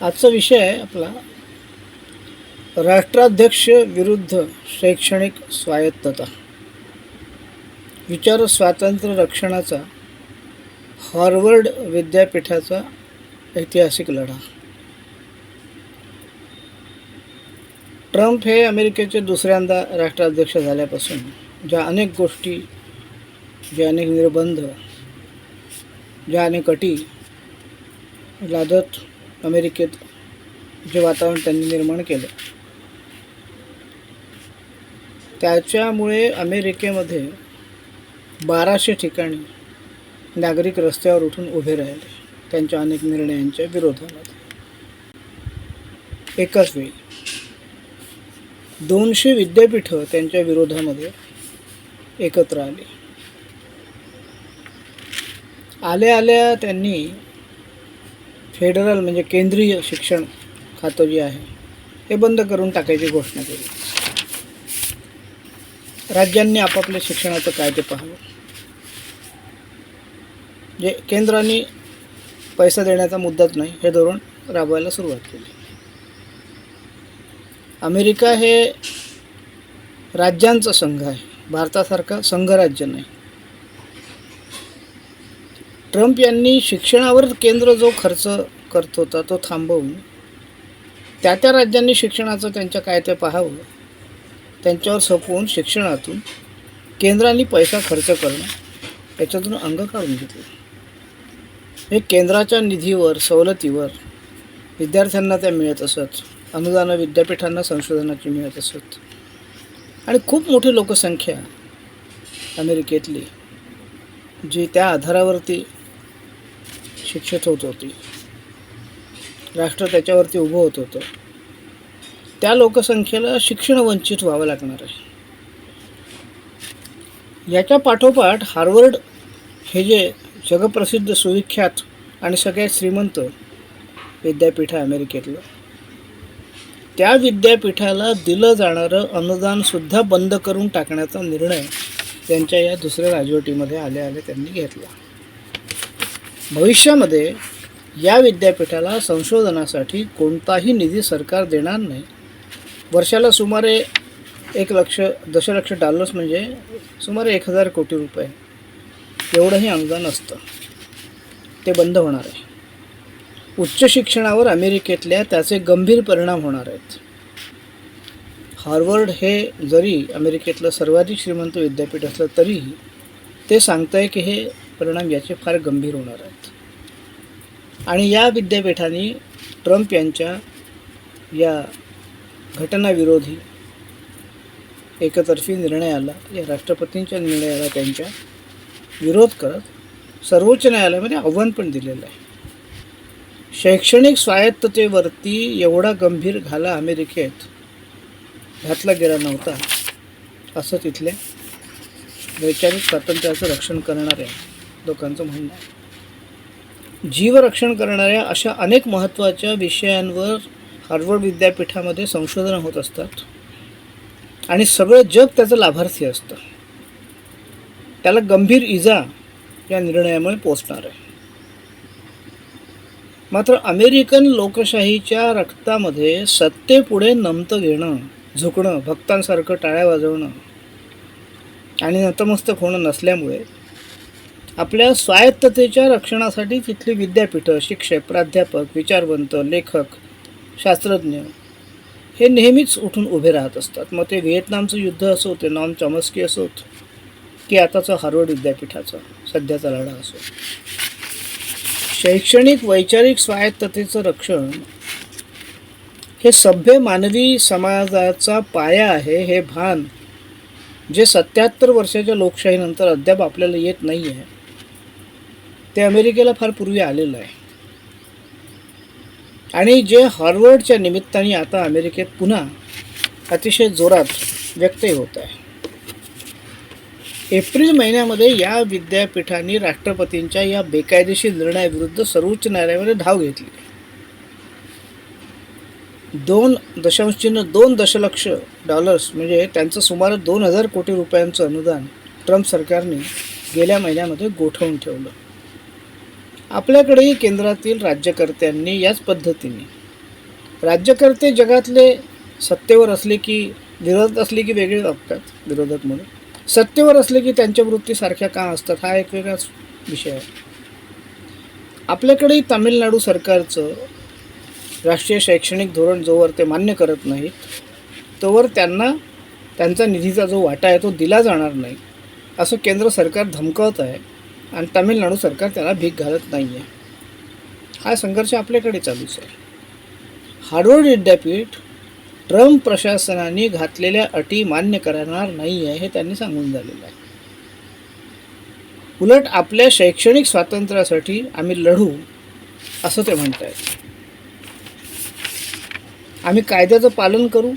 आजचा विषय आहे आपला. राष्ट्राध्यक्ष विरुद्ध शैक्षणिक स्वायत्तता. विचार स्वातंत्र्य रक्षणाचा हार्वर्ड विद्यापीठाचा ऐतिहासिक लढा. ट्रम्प हे अमेरिकेचे दुसऱ्यांदा राष्ट्राध्यक्ष झाल्यापासून ज्या अनेक गोष्टी ज्या अनेक निर्बंध ज्या अनेक अटी लादत अमेरिकेत जे वातावरण त्यांनी निर्माण केलं. त्याच्यामुळे अमेरिकेमध्ये बाराशे ठिकाणी नागरिक रस्त्यावर उठून उभे राहिले. त्यांच्या अनेक निर्णयांच्या विरोधामध्ये. एकाच वेळी. दोनशे विद्यापीठं त्यांच्या विरोधामध्ये एकत्र आली. आल्या आल्या त्यांनी फेडरल म्हणजे केंद्रीय शिक्षण खातं जे आहे हे बंद करून टाकायची घोषणा केली. राज्यांनी आपापल्या शिक्षणाचं कायदे पाहावं. जे केंद्राने पैसा देण्याचा मुद्दाच नाही हे धोरण राबवायला सुरुवात केली. अमेरिका हे राज्यांचा संघ आहे भारतासारखा संघराज्य नाही. ट्रम्प यांनी शिक्षणावर केंद्र जो खर्च करत होता तो थांबवून त्या त्या राज्यांनी शिक्षणाचं त्यांच्या काय ते पाहावं त्यांच्यावर सोपवून शिक्षणातून केंद्राने पैसा खर्च करणं याच्यातून अंग काढून घेतलं. हे केंद्राच्या निधीवर सवलतीवर विद्यार्थ्यांना त्या मिळत असत अनुदानं विद्यापीठांना संशोधनाची मिळत असत. आणि खूप मोठी लोकसंख्या अमेरिकेतली जी त्या आधारावरती शिक्षित होत होती. राष्ट्र त्याच्यावरती उभं होत होतं. त्या लोकसंख्येला शिक्षण वंचित व्हावं लागणार आहे. याच्या पाठोपाठ हार्वर्ड हे जे जगप्रसिद्ध सुविख्यात आणि सगळ्यात श्रीमंत विद्यापीठ आहे अमेरिकेतलं त्या विद्यापीठाला दिलं जाणारं अनुदानसुद्धा बंद करून टाकण्याचा निर्णय त्यांच्या या दुसऱ्या राजवटीमध्ये आल्या आल्या त्यांनी घेतला. भविष्यामध्ये या विद्यापीठाला संशोधनासाठी कोणताही निधी सरकार देणार नाही. वर्षाला सुमारे एक लक्ष दशलक्ष डॉलर्स म्हणजे सुमारे एक हजार कोटी रुपये. एवढंही अनुदान असतं. ते बंद होणार आहे. उच्च शिक्षणावर अमेरिकेतल्या त्याचे गंभीर परिणाम होणार आहेत. हार्वर्ड हे जरी अमेरिकेतलं सर्वाधिक श्रीमंत विद्यापीठ असलं तरीही ते सांगतं आहे की हे परिणाम याचे फार गंभीर होणार आहेत. आणि या विद्यापीठाने ट्रम्प यांच्या या घटनाविरोधी एकतर्फी निर्णयाला या राष्ट्रपतींच्या निर्णयाला त्यांच्या विरोध करत सर्वोच्च न्यायालयामध्ये आव्हान पण दिलेलं आहे. शैक्षणिक स्वायत्ततेवरती एवढा गंभीर घाला अमेरिकेत घातला गेला नव्हता असं तिथल्या वैचारिक स्वातंत्र्याचं रक्षण करणाऱ्या लोकांचं म्हणणं आहे. जीवरक्षण करणाऱ्या अशा अनेक महत्त्वाच्या विषयांवर हार्वर्ड विद्यापीठामध्ये संशोधनं होत असतात. आणि सगळं जग त्याचं लाभार्थी असतं. त्याला गंभीर इजा या निर्णयामुळे पोचणार आहे. मात्र अमेरिकन लोकशाहीच्या रक्तामध्ये सत्तेपुढे नमतं घेणं झुकणं भक्तांसारखं टाळ्या वाजवणं आणि नतमस्तक होणं नसल्यामुळे आपल्या स्वायत्ततेच्या रक्षणासाठी तिथली विद्यापीठं शिक्षक प्राध्यापक विचारवंत लेखक शास्त्रज्ञ हे नेहमीच उठून उभे राहत असतात. मग ते व्हिएतनामचं युद्ध असो ते नॉन चॉमस्की असोत की आताचं हार्वर्ड विद्यापीठाचा सध्याचा लढा असो. शैक्षणिक वैचारिक स्वायत्ततेचं रक्षण हे सभ्य मानवी समाजाचा पाया आहे हे भान जे सत्याहत्तर वर्षाच्या लोकशाहीनंतर अद्याप आपल्याला येत नाही आहे ते अमेरिकेला फार पूर्वी आलेलं आहे. आणि जे हॉर्वर्डच्या निमित्ताने आता अमेरिकेत पुन्हा अतिशय जोरात व्यक्तही होत आहे. एप्रिल महिन्यामध्ये या विद्यापीठाने राष्ट्रपतींच्या या बेकायदेशीर निर्णयाविरुद्ध सर्वोच्च न्यायालयामध्ये धाव घेतली. दोन दशांशचिन्ह दोन दशलक्ष डॉलर्स म्हणजे त्यांचं सुमारे दोन हजार कोटी रुपयांचं अनुदान ट्रम्प सरकारने गेल्या महिन्यामध्ये गोठवून ठेवलं. आपल्याकडेही केंद्रातील राज्यकर्त्यांनी याच पद्धतीने राज्यकर्ते जगातले सत्तेवर असले की विरोधक असले की वेगळे वागतात विरोधक म्हणून. सत्तेवर असले की त्यांच्या वृत्तीसारख्या का असतात हा एक वेगळाच विषय आहे. आपल्याकडेही तामिळनाडू सरकारचं राष्ट्रीय शैक्षणिक धोरण जोवर ते मान्य करत नाहीत तोवर त्यांना त्यांचा निधीचा जो वाटा आहे तो दिला जाणार नाही असं केंद्र सरकार धमकवत आहे. आणि तामिळनाडू सरकार त्याला भीक घालत नाही आहे हा संघर्ष आपल्याकडे चालूच आहे हार्वर्ड विद्यापीठ ट्रम्प प्रशासनाने घातलेल्या अटी मान्य करणार नाही आहे हे त्यांनी सांगून झालेलं आहे. उलट आपल्या शैक्षणिक स्वातंत्र्यासाठी आम्ही लढू असं ते म्हणत आहेत आम्ही कायद्याचं पालन करू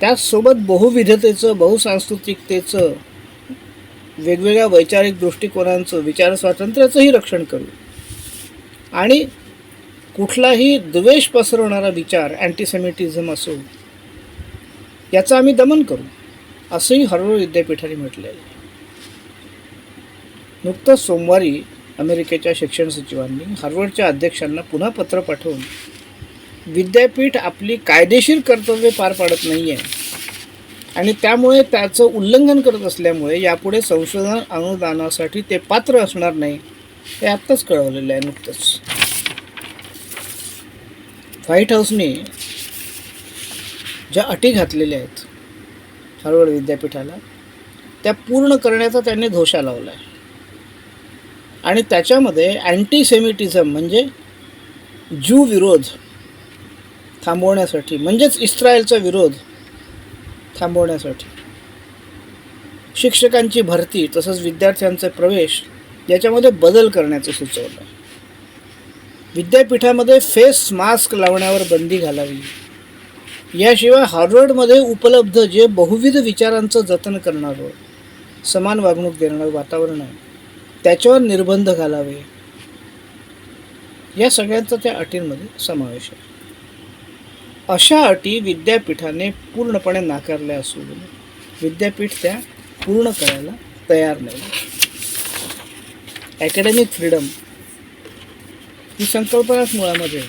त्याचसोबत बहुविधतेचं बहुसांस्कृतिकतेचं वेगवेगळ्या वैचारिक दृष्टिकोनांचं विचार स्वातंत्र्याचंही रक्षण करू. आणि कुठलाही द्वेष पसरवणारा विचार अँटीसेमिटिझम असो याचं आम्ही दमन करू असंही हरवळ विद्यापीठाने म्हटले आहे नुकतंच सोमवारी अमेरिकेच्या शिक्षण सचिवांनी हार्वर्डच्या अध्यक्षांना पुन्हा पत्र पाठवून विद्यापीठ आपली कायदेशीर कर्तव्ये पार पाडत नाही आहे आणि त्यामुळे त्याचं उल्लंघन करत असल्यामुळे यापुढे संशोधन अनुदानासाठी ते पात्र असणार नाही हे आत्ताच कळवलेलं आहे नुकतंच. व्हाईट हाऊसने ज्या अटी घातलेल्या आहेत हार्वर्ड विद्यापीठाला त्या पूर्ण करण्याचा त्यांनी घोषा लावला आहे आणि त्याच्यामध्ये अँटीसेमिटिझम म्हणजे ज्यू विरोध थांबवण्यासाठी म्हणजेच इस्रायलचा विरोध थांबवण्यासाठी. शिक्षकांची भरती तसंच विद्यार्थ्यांचे प्रवेश याच्यामध्ये बदल करण्याचं सुचवलं. विद्यापीठामध्ये फेस मास्क लावण्यावर बंदी घालावी. याशिवाय हार्वर्डमध्ये उपलब्ध जे बहुविध विचारांचं जतन करणारं समान वागणूक देणारं वातावरण आहे त्याच्यावर निर्बंध घालावे. या सगळ्यांचा त्या अटींमध्ये समावेश आहे. अशा अटी विद्यापीठाने पूर्णपणे नाकारल्या असून विद्यापीठ त्या पूर्ण करायला तयार नाही. ॲकॅडमिक फ्रीडम ही संकल्पनाच मुळामध्ये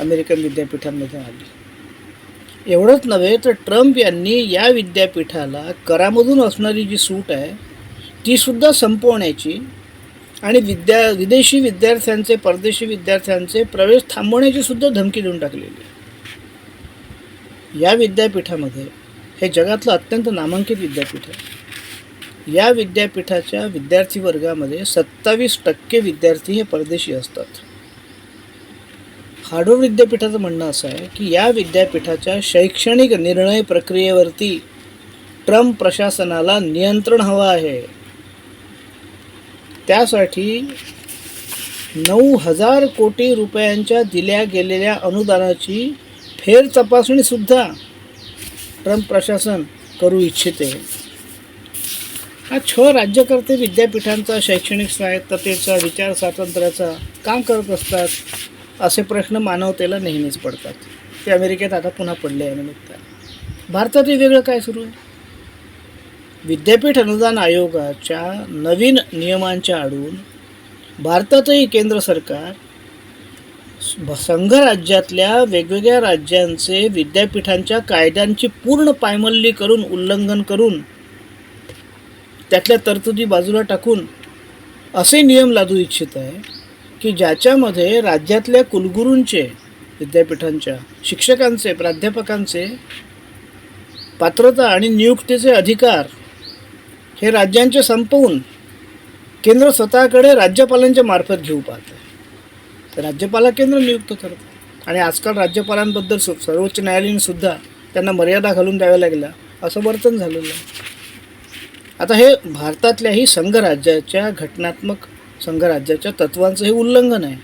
अमेरिकन विद्यापीठांमध्ये आली. एवढंच नव्हे तर ट्रम्प यांनी या विद्यापीठाला करामधून असणारी जी सूट आहे तीसुद्धा संपवण्याची आणि विद्या विदेशी विद्यार्थ्यांचे परदेशी विद्यार्थ्यांचे प्रवेश थांबवण्याची सुद्धा धमकी देऊन टाकलेली आहे. या विद्यापीठामध्ये हे जगातलं अत्यंत नामांकित विद्यापीठ आहे. या विद्यापीठाच्या विद्यार्थी वर्गामध्ये सत्तावीस टक्के विद्यार्थी हे परदेशी असतात. हार्वर्ड विद्यापीठाचं म्हणणं असं आहे की या विद्यापीठाच्या शैक्षणिक निर्णय प्रक्रियेवरती ट्रम्प प्रशासनाला नियंत्रण हवं आहे. त्यासाठी नऊ हजार कोटी रुपयांच्या दिल्या गेलेल्या अनुदानाची फेर तपासणीसुद्धा ट्रम्प प्रशासन करू इच्छिते. हा छ राज्यकर्ते विद्यापीठांचा शैक्षणिक स्वायत्ततेचा विचार स्वातंत्र्याचा काम करत असतात असे प्रश्न मानवतेला नेहमीच पडतात. ते अमेरिकेत आता पुन्हा पडले आहे निमित्ताने भारतातही वेगळं काय सुरू? आहे विद्यापीठ अनुदान आयोगाच्या नवीन नियमांच्या आडून भारतातही केंद्र सरकार संघराज्यातल्या वेगवेगळ्या राज्यांचे विद्यापीठांच्या कायद्यांची पूर्ण पायमल्ली करून उल्लंघन करून त्यातल्या तरतुदी बाजूला टाकून असे नियम लादू इच्छित आहे की ज्याच्यामध्ये राज्यातल्या कुलगुरूंचे विद्यापीठांच्या शिक्षकांचे प्राध्यापकांचे पात्रता आणि नियुक्तीचे अधिकार हे राज्यांचे संपवून केंद्र स्वतःकडे राज्यपालांच्या मार्फत घेऊ पाहतं राज्यपाला केंद्र नियुक्त करतं. आणि आजकाल राज्यपालांबद्दल सु सर्वोच्च न्यायालयानेसुद्धा त्यांना मर्यादा घालून द्याव्या लागल्या. असं वर्तन झालेलं आहे. आता हे भारतातल्याही संघराज्याच्या घटनात्मक संघराज्याच्या तत्वांचं हे उल्लंघन आहे.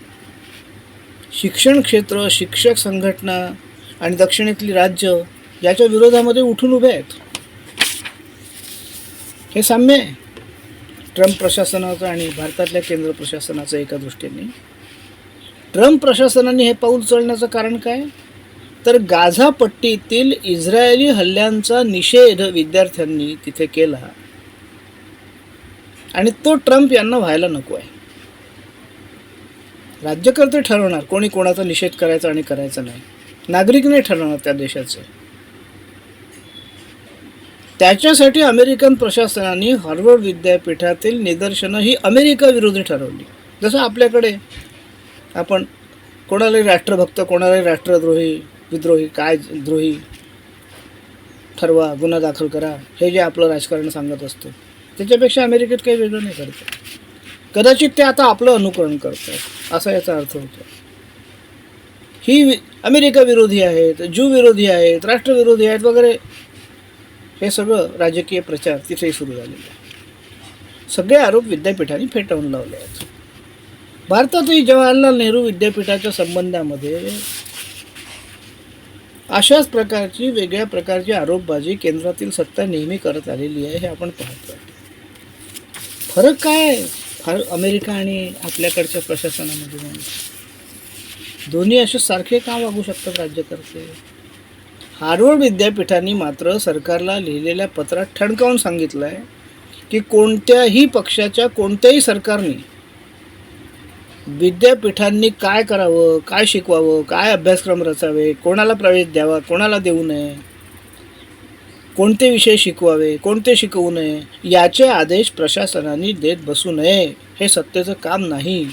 शिक्षण क्षेत्र शिक्षक संघटना आणि दक्षिणेतली राज्य याच्या विरोधामध्ये उठून उभे आहेत. हे साम्य आहे. ट्रम्प प्रशासनाचं आणि भारतातल्या केंद्र प्रशासनाचं एका दृष्टीने ट्रम्प प्रशासनाने हे पाऊल उचलण्याचं कारण काय? तर गाझा पट्टीतील इस्रायली हल्ल्यांचा निषेध विद्यार्थ्यांनी तिथे केला. आणि तो ट्रम्प यांना व्हायला नको आहे. राज्यकर्ते ठरवणार कोणी कोणाचा निषेध करायचा आणि करायचा नाही. नागरिक नाही ठरवणार त्या देशाचे. त्याच्यासाठी अमेरिकन प्रशासनाने हार्वर्ड विद्यापीठातील निदर्शनं ही अमेरिका विरोधी ठरवली. जसं आपल्याकडे आपण कोणालाही राष्ट्रभक्त कोणालाही राष्ट्रद्रोही विद्रोही काय द्रोही ठरवा गुन्हा दाखल करा हे जे आपलं राजकारण सांगत असतं. त्याच्यापेक्षा अमेरिकेत काही वेगळं नाही करतं. कदाचित ते आता आपलं अनुकरण करतं असा याचा अर्थ होतो. ही अमेरिका विरोधी आहेत ज्यू विरोधी आहेत राष्ट्रविरोधी आहेत वगैरे हे सगळं राजकीय प्रचार तिथेही सुरू झालेले आहे. सगळे आरोप विद्यापीठाने फेटाळून लावले आहेत. भारतातही जवाहरलाल नेहरू विद्यापीठाच्या संबंधामध्ये अशाच प्रकारची वेगळ्या प्रकारची आरोपबाजी केंद्रातील सत्ता नेहमी करत आलेली आहे हे आपण पाहतो फरक काय फार अमेरिका आणि आपल्याकडच्या प्रशासनामध्ये म्हणजे? दोन्ही असे सारखे का वागू शकतात राज्यकर्ते? हार्वर्ड विद्यापीठाने मात्र सरकारला लिहिलेल्या पत्रात ठणकावून सांगितलं आहे की कोणत्याही पक्षाच्या कोणत्याही सरकारने विद्यापीठांनी काय करावं काय शिकवावं काय अभ्यासक्रम रचावे कोणाला प्रवेश द्यावा कोणाला देऊ नये कोणते विषय शिकवावे कोणते शिकवू नये याचे आदेश प्रशासनाने देत बसू नये हे सत्तेचं काम नाही.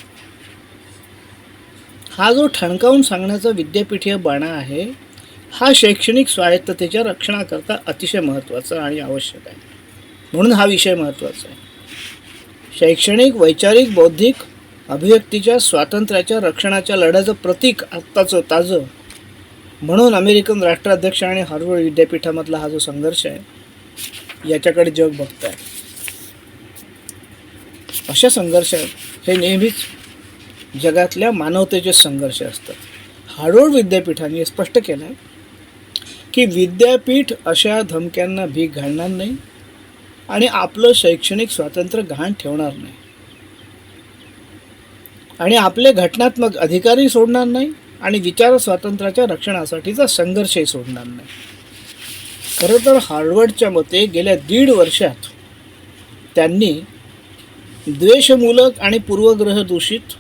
हा जो ठणकावून सांगण्याचा विद्यापीठीय बाणा आहे हा शैक्षणिक स्वायत्ततेच्या रक्षणाकरता अतिशय महत्त्वाचा आणि आवश्यक आहे. म्हणून हा विषय महत्त्वाचा आहे. शैक्षणिक वैचारिक बौद्धिक अभिव्यक्तीच्या स्वातंत्र्याच्या रक्षणाच्या लढ्याचं प्रतीक आत्ताचं ताजं. म्हणून अमेरिकन राष्ट्राध्यक्ष आणि हार्वर्ड विद्यापीठामधला हा जो संघर्ष आहे याच्याकडे जग बघत आहे अशा संघर्षात हे नेहमीच जगातल्या मानवतेचे संघर्ष असतात. हार्वर्ड विद्यापीठाने हे स्पष्ट केलं आहे की विद्यापीठ अशा धमक्यांना भीक घालणार नाही आणि आपलं शैक्षणिक स्वातंत्र्य गहाण ठेवणार नाही. आणि आपले घटनात्मक अधिकारही सोडणार नाही आणि विचार स्वातंत्र्याच्या रक्षणासाठीचा संघर्षही सोडणार नाही. खरं तर हार्वर्डच्या मते गेल्या दीड वर्षात त्यांनी द्वेषमूलक आणि पूर्वग्रह दूषित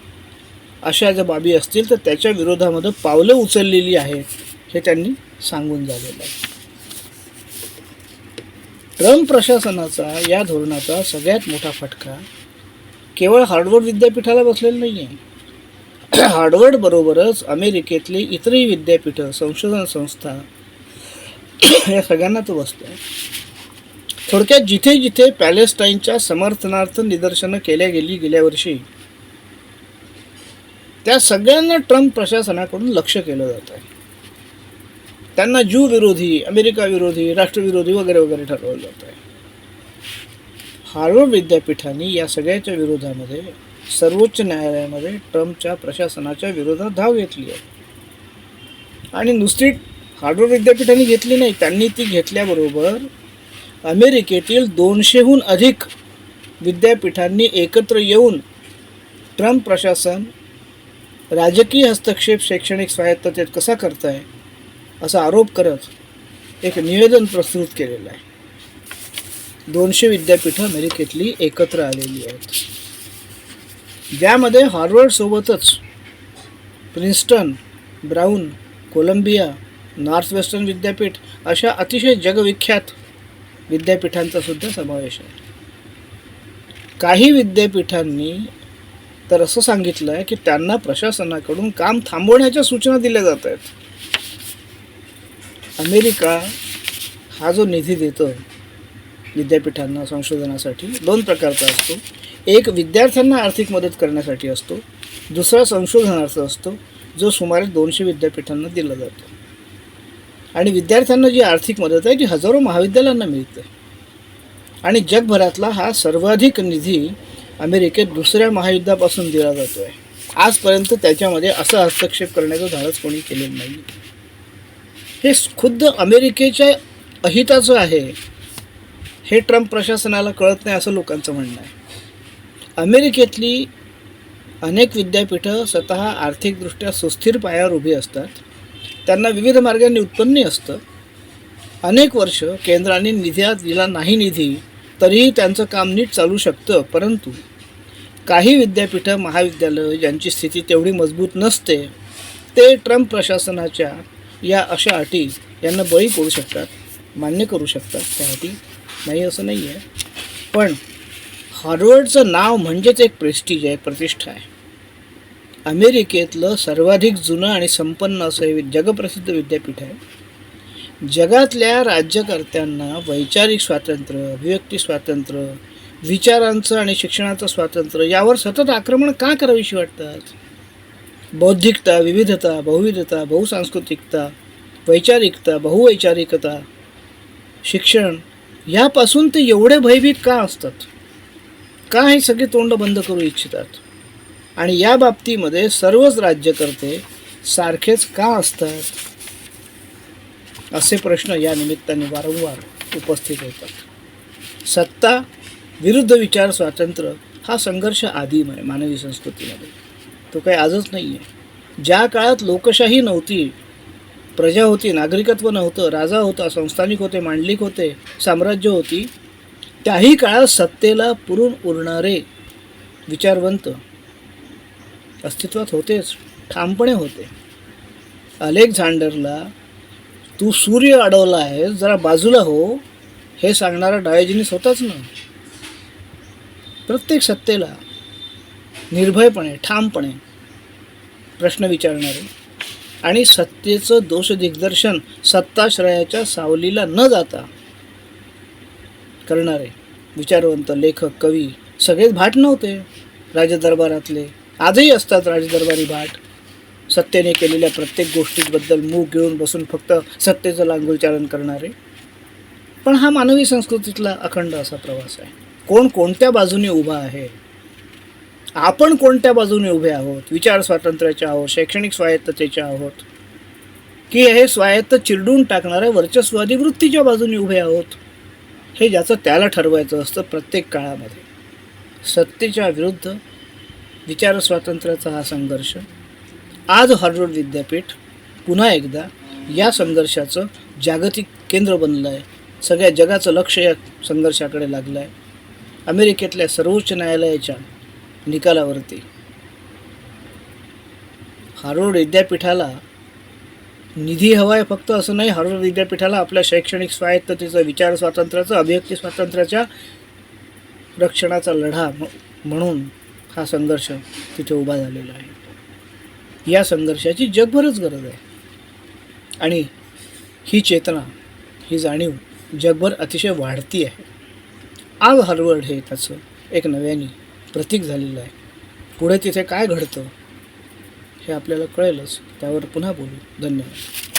अशा ज्या बाबी असतील तर त्याच्या विरोधामध्ये पावलं उचललेली आहेत हे त्यांनी सांगून झालेलं आहे. ट्रम्प प्रशासनाचा या धोरणाचा सगळ्यात मोठा फटका केवळ हार्डवर्ड विद्यापीठाला बसलेलं नाही आहे हार्डवर्डबरोबरच अमेरिकेतली इतरही विद्यापीठं संशोधन संस्था या सगळ्यांना तो बसतो थोडक्यात जिथे जिथे पॅलेस्टाईनच्या समर्थनार्थ निदर्शनं केल्या गेली गेल्या वर्षी त्या सगळ्यांना ट्रम्प प्रशासनाकडून लक्ष केलं जात आहे. त्यांना ज्यू विरोधी अमेरिका विरोधी राष्ट्रविरोधी वगैरे वगैरे ठरवलं जात आहे. हार्वर्ड विद्यापीठाने या सगळ्याच्या विरोधामध्ये सर्वोच्च न्यायालयामध्ये ट्रम्पच्या प्रशासनाच्या विरोधात धाव घेतली आहे. आणि नुसती हार्वर्ड विद्यापीठाने घेतली नाही त्यांनी ती घेतल्याबरोबर अमेरिकेतील दोनशेहून अधिक विद्यापीठांनी एकत्र येऊन ट्रम्प प्रशासन राजकीय हस्तक्षेप शैक्षणिक स्वायत्ततेत कसा करताय असा आरोप करत एक निवेदन प्रस्तुत केलेलं आहे. दोनशे विद्यापीठं अमेरिकेतली एकत्र आलेली आहेत. ज्यामध्ये हार्वर्डसोबतच Princeton Brown Columbia Northwestern विद्यापीठ अशा अतिशय जगविख्यात विद्यापीठांचा सुद्धा समावेश आहे. काही विद्यापीठांनी तर असं सांगितलं आहे की त्यांना प्रशासनाकडून काम थांबवण्याच्या सूचना दिल्या जात आहेत. अमेरिका हा जो निधी देतो विद्यापीठांना संशोधनासाठी दोन प्रकारचा असतो. एक विद्यार्थ्यांना आर्थिक मदत करण्यासाठी असतो. दुसरा संशोधनार्थ असतो जो सुमारे दोनशे विद्यापीठांना दिला जातो. आणि विद्यार्थ्यांना जी आर्थिक मदत आहे ती हजारो महाविद्यालयांना मिळते. आणि जगभरातला हा सर्वाधिक निधी अमेरिकेत दुसऱ्या महायुद्धापासून दिला जातो आहे आजपर्यंत त्याच्यामध्ये असा हस्तक्षेप करण्याचं धाडस कोणी केलेलं नाही हे खुद्द अमेरिकेच्या अहिताचं आहे. हे ट्रम्प प्रशासनाला कळत नाही असं लोकांचं म्हणणं आहे. अमेरिकेतली अनेक विद्यापीठं स्वतः आर्थिकदृष्ट्या सुस्थिर पायावर उभी असतात. त्यांना विविध मार्गांनी उत्पन्न असतं. अनेक वर्ष केंद्राने निधी दिला नाही निधी तरीही त्यांचं काम नीट चालू शकतं. परंतु काही विद्यापीठं महाविद्यालय ज्यांची स्थिती तेवढी मजबूत नसते ते ट्रम्प प्रशासनाच्या या अशा अटी यांना बळी पडू शकतात मान्य करू शकतात. त्या अटी नाही असं नाही आहे पण हार्वर्डचं नाव म्हणजेच एक प्रेस्टिज आहे प्रतिष्ठा आहे. अमेरिकेतलं सर्वाधिक जुनं आणि संपन्न असं हे जगप्रसिद्ध विद्यापीठ आहे. जगातल्या राज्यकर्त्यांना वैचारिक स्वातंत्र्य अभिव्यक्ती स्वातंत्र्य विचारांचं आणि शिक्षणाचं स्वातंत्र्य यावर सतत आक्रमण का करावीशी वाटतात? बौद्धिकता विविधता बहुविधता बहुसांस्कृतिकता वैचारिकता बहुवैचारिकता शिक्षण यापासून ते एवढे भयभीत का असतात? का हे सगळे तोंड बंद करू इच्छितात? आणि या बाबतीमध्ये सर्वच राज्यकर्ते सारखेच का असतात? असे प्रश्न या निमित्ताने वारंवार उपस्थित होतात. सत्ता विरुद्ध विचार स्वातंत्र्य हा संघर्ष आदिम आहे मानवी संस्कृतीमध्ये. तो काही आजच नाही आहे ज्या काळात लोकशाही नव्हती प्रजा होती नागरिकत्व नव्हतं राजा होता संस्थानिक होते मांडलिक होते साम्राज्य होती. त्याही काळात सत्तेला पुरून उरणारे विचारवंत अस्तित्वात होतेच ठामपणे होते. अलेक्झांडरला तू सूर्य अडवला आहे जरा बाजूला हो हे सांगणारा डायोजिनिस होताच ना. प्रत्येक सत्तेला निर्भयपणे ठामपणे प्रश्न विचारणारे आणि सत्तेचं दोष दिग्दर्शन सत्ताश्रयाच्या सावलीला न जाता करणारे विचारवंत लेखक कवी सगळेच भाट नव्हते. राजदरबारातले आजही असतात राजदरबारी भाट. सत्तेने केलेल्या प्रत्येक गोष्टीबद्दल मूग घेऊन बसून फक्त सत्तेचं लांगुलचालन करणारे. पण हा मानवी संस्कृतीतला अखंड असा प्रवास आहे. कोण कोणत्या बाजूने उभा आहे? आपण कोणत्या बाजूने उभे आहोत? विचार स्वातंत्र्याचे आहोत शैक्षणिक स्वायत्ततेचे आहोत? की हे स्वायत्त चिरडून टाकणाऱ्या वर्चस्वादी वृत्तीच्या बाजूने उभे आहोत? हे ज्याचं त्याला ठरवायचं असतं प्रत्येक काळामध्ये. सत्तेच्या विरुद्ध विचार स्वातंत्र्याचा हा संघर्ष. आज हार्वर्ड विद्यापीठ पुन्हा एकदा या संघर्षाचं जागतिक केंद्र बनलं आहे सगळ्या जगाचं लक्ष या संघर्षाकडे लागलं आहे अमेरिकेतल्या सर्वोच्च न्यायालयाच्या निकालावरती. हार्वर्ड विद्यापीठाला निधी हवा आहे फक्त असं नाही हार्वर्ड विद्यापीठाला आपल्या शैक्षणिक स्वायत्ततेचं विचार स्वातंत्र्याचं अभिव्यक्ती स्वातंत्र्याच्या रक्षणाचा लढा म- म्हणून हा संघर्ष तिथे उभा झालेला आहे. या संघर्षाची जगभरच गरज आहे. आणि ही चेतना ही जाणीव जगभर अतिशय वाढती आहे. आज हार्वर्ड हे त्याचं एक नव्याने प्रतीक झालेलं आहे. पुढे तिथे काय घडतं हे आपल्याला कळेलच. त्यावर पुन्हा बोलू. धन्यवाद.